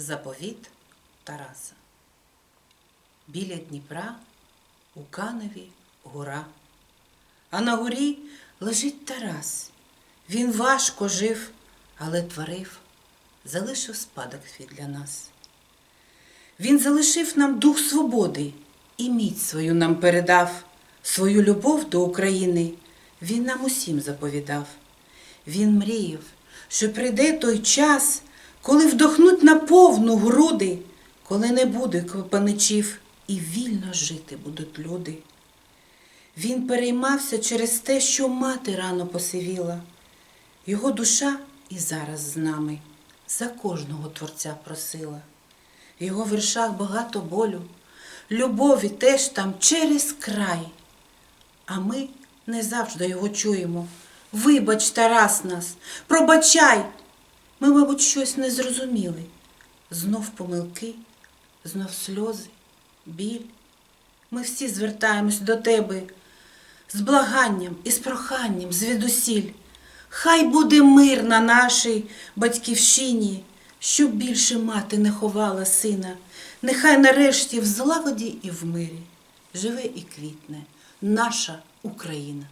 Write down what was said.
Заповіт Тараса. Біля Дніпра у Каневі гора. А на горі лежить Тарас. Він важко жив, але творив, залишив спадок свій для нас. Він залишив нам дух свободи і міць свою нам передав, свою любов до України він нам усім заповідав. Він мріяв, що прийде той час, коли вдохнуть на повну груди, коли не буде паничів і вільно жити будуть люди. Він переймався через те, що мати рано посивіла. Його душа і зараз з нами за кожного творця просила. В його вершах багато болю, любові теж там через край. А ми не завжди його чуємо. Вибач, Тарас нас, пробачай. Ми, мабуть, щось не зрозуміли. Знов помилки, знов сльози, біль. Ми всі звертаємось до тебе з благанням і з проханням звідусіль. Хай буде мир на нашій батьківщині, щоб більше мати не ховала сина. Нехай нарешті в злагоді і в мирі живе і квітне наша Україна.